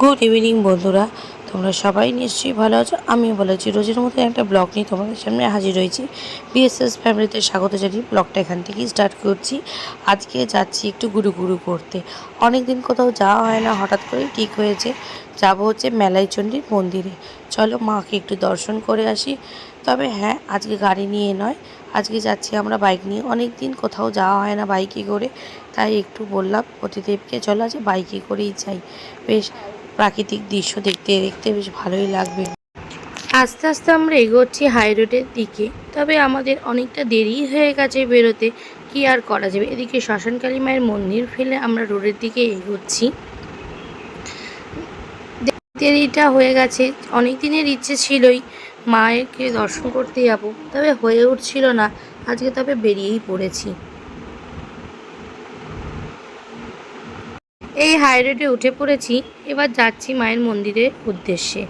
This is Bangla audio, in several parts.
গুড ইভিনিং বন্ধুরা। তোমরা সবাই নিশ্চয়ই ভালো আছো। আমিও ভালো আছি। রোজের মতো একটা ব্লগ নিয়ে তোমাদের সামনে হাজির হয়েছি। বিএসএস ফ্যামিলিতে স্বাগত জানিয়ে ব্লগটা এখান থেকেই স্টার্ট করছি। আজকে যাচ্ছি একটু গুরু গুরু করতে। অনেক দিন কোথাও যাওয়া হয় না, হঠাৎ করেই ঠিক হয়েছে। যাব হচ্ছে মেলাই চণ্ডীর মন্দিরে। চলো মাকে একটু দর্শন করে আসি। তবে হ্যাঁ আজকে গাড়ি নিয়ে নয়। আজকে যাচ্ছি আমরা বাইক নিয়ে। অনেক দিন কোথাও যাওয়া হয় না বাইকে করে। তাই একটু বললাম প্রতিদেবকে চলো আজ বাইকে করেই যাই। বেশ প্রাকৃতিক দৃশ্য দেখতে দেখতে বেশ ভালোই লাগবে। আস্তে আস্তে আমরা এগোচ্ছি হাই রোডের দিকে, তবে আমাদের অনেকটা দেরি হয়ে গেছে বেরোতে। কি আর করা যাবে? এদিকে শ্মশানকালী মায়ের মন্দির ফেলে আমরা রোডের দিকে এগোচ্ছি। দেরিটা হয়ে গেছে, অনেক দিনের ইচ্ছে ছিলই মায়েরকে দর্শন করতে যাব, তবে হয়ে উঠছিল না। আজকে তবে বেরিয়েই পড়েছি। এই হাই রোডে উঠে পড়েছি, এবার যাচ্ছি মায়ের মন্দিরের উদ্দেশ্যে।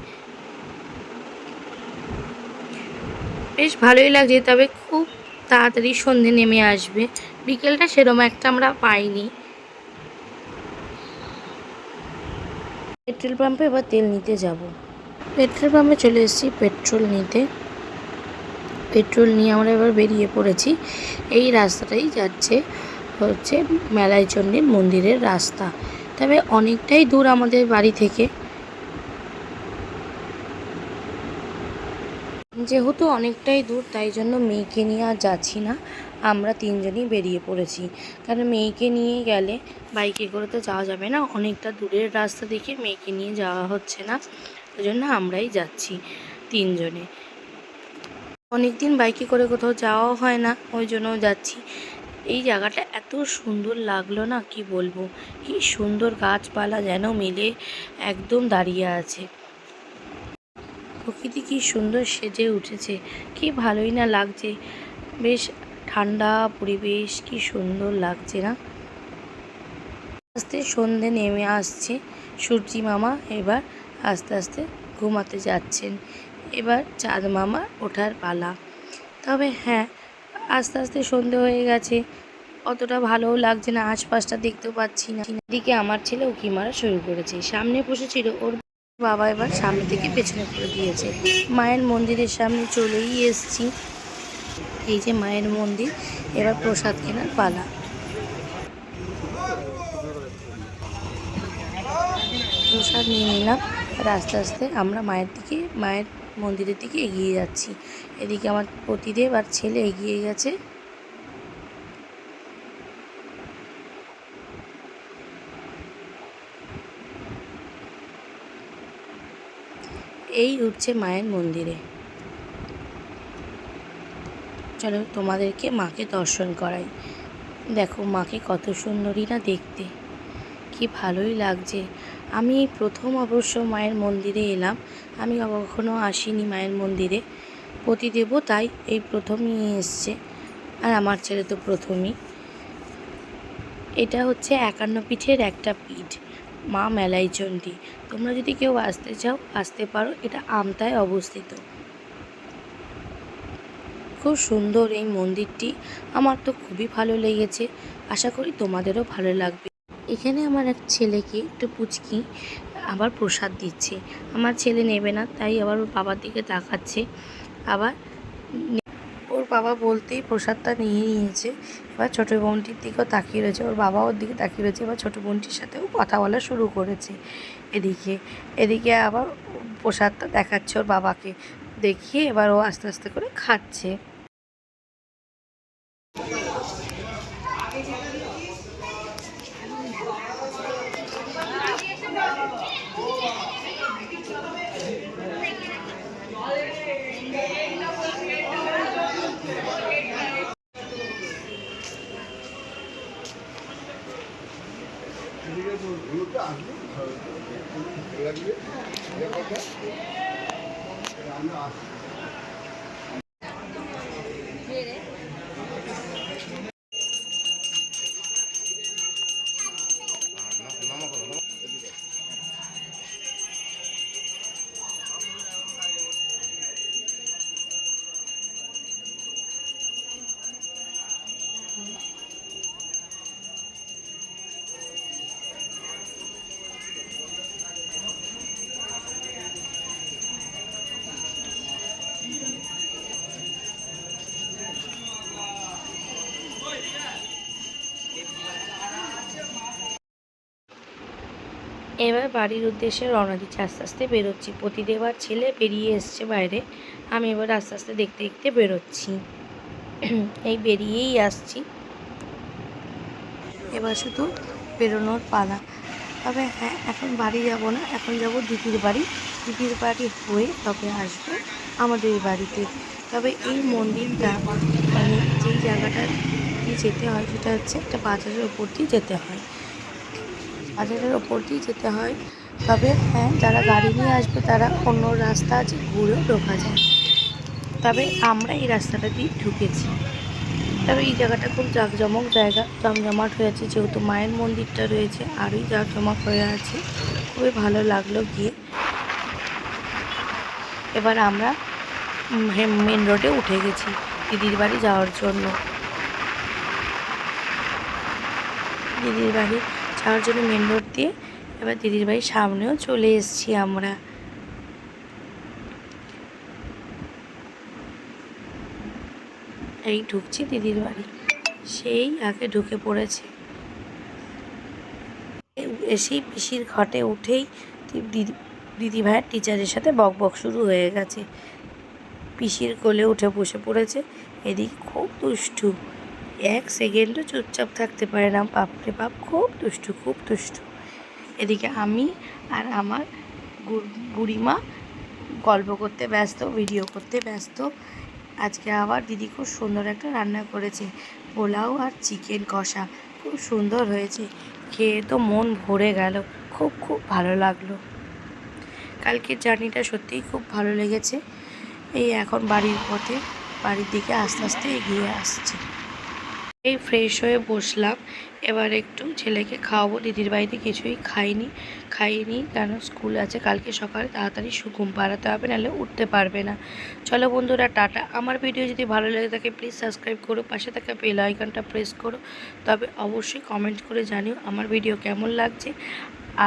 বেশ ভালোই লাগছে, তবে খুব তাড়াতাড়ি সন্ধে নেমে আসবে। বিকেলটা সেরকম একটা আমরা পাইনি। পেট্রোল পাম্পে এবার তেল নিতে যাব। পেট্রোল পাম্পে চলে এসেছি পেট্রোল নিতে। পেট্রোল নিয়ে আমরা এবার বেরিয়ে পড়েছি। এই রাস্তাটাই যাচ্ছে। হচ্ছে মেলাই চণ্ডীর মন্দিরের রাস্তা। তবে অনেকটাই দূর আমাদের বাড়ি থেকে। যেহেতু অনেকটাই দূর, তাই জন্য মেয়েকে নিয়ে আর যাচ্ছি না। আমরা তিনজনই বেরিয়ে পড়েছি। কারণ মেয়েকে নিয়ে গেলে বাইকে করে তো যাওয়া যাবে না। অনেকটা দূরের রাস্তা দেখে মেয়েকে নিয়ে যাওয়া হচ্ছে না। ওই জন্য আমরাই যাচ্ছি তিনজনে। অনেক দিন বাইকে করে কোথাও যাওয়াও হয় না। ওই জন্য যাচ্ছি। এই জায়গাটা এত সুন্দর লাগল না, কি বলব? কি সুন্দর গাছপালা যেন মিলে, একদম দাঁড়িয়ে আছে। প্রকৃতি কি সুন্দর সেজে উঠেছে, কি ভালোই না লাগছে। বেশ ঠান্ডা পরিবেশ, কি সুন্দর লাগছে না? আস্তে সন্ধে নেমে আসছে, সূর্যি মামা এবার আস্তে আস্তে ঘুমাতে যাচ্ছেন। এবার চাঁদ মামা ওঠার পালা। তবে হ্যাঁ আস্তে আস্তে সন্ধে হয়ে গেছে। অতটা ভালোও লাগছে না আশপাশটা দেখতেও পাচ্ছি না। দিকে আমার ছেলে উকি মারা শুরু করেছে। সামনে বসেছিল, ওর বাবা এবার সামনে থেকে পেছনে করে দিয়েছে। মায়ের মন্দিরের সামনে চলেই এসছি। এই যে মায়ের মন্দির, এবার প্রসাদ কেনার পালা। প্রসাদ নিয়ে নিলাম। আর আস্তে আস্তে আমরা মায়ের দিকে, মায়ের মন্দিরের দিকে এগিয়ে যাচ্ছি। এদিকে আমার পতিদেব আর ছেলে এগিয়ে গেছে। এই উঠছে মায়ের মন্দিরে। চলো তোমাদেরকে মাকে দর্শন করাই। দেখো মাকে কত সুন্দরী না দেখতে। কি ভালোই লাগছে। আমি প্রথম অবশ্য মায়ের মন্দিরে এলাম। আমি কখনো আসিনি মায়ের মন্দিরে। প্রতিদেবও তাই এই প্রথমই এসছে। আর আমার ছেলে তো প্রথমই। এটা হচ্ছে একান্ন পিঠের একটা পিঠ, মা মেলাই চণ্ডী তোমরা যদি কেউ আসতে চাও, আসতে পারো। এটা আমতায় অবস্থিত। খুব সুন্দর এই মন্দিরটি। আমার তো খুবই ভালো লেগেছে। আশা করি তোমাদেরও ভালো লাগবে। এখানে আমার এক ছেলেকে একটু পুচকি আবার প্রসাদ দিচ্ছে। আমার ছেলে নেবে না, তাই আবার ওর বাবার দিকে তাকাচ্ছে। আবার ওর বাবা বলতেই প্রসাদটা নিয়ে নিয়েছে। এবার ছোটো বোনটির দিকেও তাকিয়ে রয়েছে। ওর বাবা ওর দিকে তাকিয়ে রয়েছে। এবার ছোটো বোনটির সাথেও কথা বলা শুরু করেছে এদিকে। এদিকে আবার প্রসাদটা দেখাচ্ছে ওর বাবাকে। দেখিয়ে এবার ও আস্তে আস্তে করে খাচ্ছে। এগুলোতে আসলে ভালো লাগবে আমরা আসছি। এবার বাড়ির উদ্দেশ্যে রওনা দিচ্ছি। আস্তে আস্তে বেরোচ্ছি। প্রতিদেবার ছেলে বেরিয়ে এসছে বাইরে। আমি এবার আস্তে আস্তে দেখতে দেখতে বেরোচ্ছি। এই বেরিয়েই আসছি। এবার শুধু বেরোনোর পালা। তবে হ্যাঁ এখন বাড়ি যাব না। এখন যাব দিদির বাড়ি। দিদির বাড়ি হয়ে তবে আসব আমাদের বাড়িতে। তবে এই মন্দিরটা মানে যেই জায়গাটা যেতে হয়, সেটা হচ্ছে একটা বাজারের ওপর দিয়ে যেতে হয়। বাজারের ওপর দিয়ে যেতে হয়। তবে হ্যাঁ যারা গাড়ি নিয়ে আসবে, তারা অন্য রাস্তা আছে, ঘুরেও ঢোকা যায়। তবে আমরা এই রাস্তাটা দিয়ে ঢুকেছি। তবে এই জায়গাটা খুব জাঁকজমক জায়গা, জমজমাট হয়ে আছে। যেহেতু মায়ের মন্দিরটা রয়েছে, আরোই জাঁকজমক হয়ে আছে। খুবই ভালো লাগল গিয়ে। এবার আমরা মেন রোডে উঠে গেছি দিদির বাড়ি যাওয়ার জন্য। দিদির বাড়ি যাওয়ার জন্য মেন রোড দিয়ে এবার দিদির বাড়ির সামনেও চলে এসেছি আমরা। এই ঢুকছি দিদির বাড়ি। সেই আগে ঢুকে পড়েছে। এসেই পিসির ঘটে উঠেই দিদি দিদি ভাইয়ের টিচারের সাথে বক বক শুরু হয়ে গেছে। পিসির কোলে উঠে বসে পড়েছে। এদিক খুব দুষ্টু। এক সেকেন্ডও চুপচাপ থাকতে পারে না। বাপরে বাপ, খুব দুষ্টু খুব দুষ্টু। এদিকে আমি আর আমার বুড়িমা গল্প করতে ব্যস্ত, ভিডিও করতে ব্যস্ত। আজকে আবার দিদি খুব সুন্দর একটা রান্না করেছে। পোলাও আর চিকেন কষা খুব সুন্দর হয়েছে। খেয়ে তো মন ভরে গেল। খুব খুব ভালো লাগল। কালকের জার্নিটা সত্যিই খুব ভালো লেগেছে। এই এখন বাড়ির পথে, বাড়ির দিকে আস্তে আস্তে এগিয়ে আসছে। এই ফ্রেশ হয়ে বসলাম। এবার একটু ছেলেকে খাওয়াবো। দিদির বাড়িতে কিছুই খাইনি। খাইনি কেন? স্কুল আছে। কালকে সকালে তাড়াতাড়ি ঘুম পাড়াতে হবে, নাহলে উঠতে পারবে না। চলো বন্ধুরা, টাটা। আমার ভিডিও যদি ভালো লাগে থাকে প্লিজ সাবস্ক্রাইব করো। পাশে থাকা বেল আইকনটা প্রেস করো। তবে অবশ্যই কমেন্ট করে জানিও আমার ভিডিও কেমন লাগছে।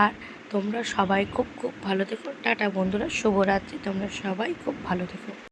আর তোমরা সবাই খুব খুব ভালো থেকো। টাটা বন্ধুরা। শুভরাত্রি। তোমরা সবাই খুব ভালো থেকো।